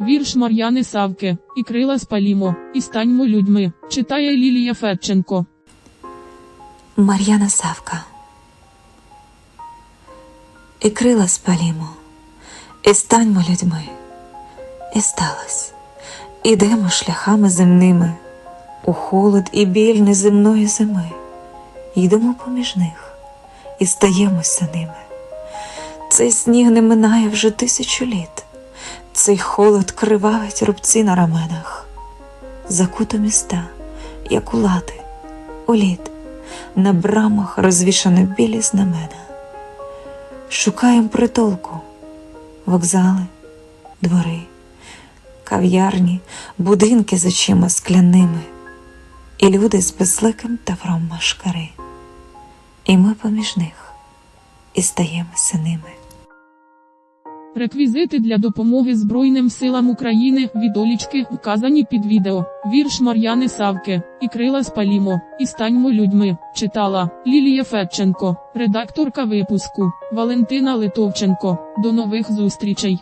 Вірш Мар'яни Савки, і крила спалімо, і станьмо людьми, читає Лілія Федченко. Мар'яна Савка. І крила спалімо, і станьмо людьми, і сталось. Ідемо шляхами земними, у холод і біль неземної зими. Йдемо поміж них і стаємося ними. Цей сніг не минає вже тисячу літ, цей холод кривавить рубці на раменах, закуто міста, як у лати, у лід, на брамах розвішано білі знамена. Шукаєм притулку, вокзали, двори, кав'ярні, будинки з очима скляними, і люди з безликим тавром машкари. І ми поміж них і стаємося ними. Реквізити для допомоги Збройним силам України відолічки вказані під відео. Вірш Мар'яни Савки, і крила спалімо, і станьмо людьми, читала Лілія Федченко, редакторка випуску Валентина Литовченко. До нових зустрічей.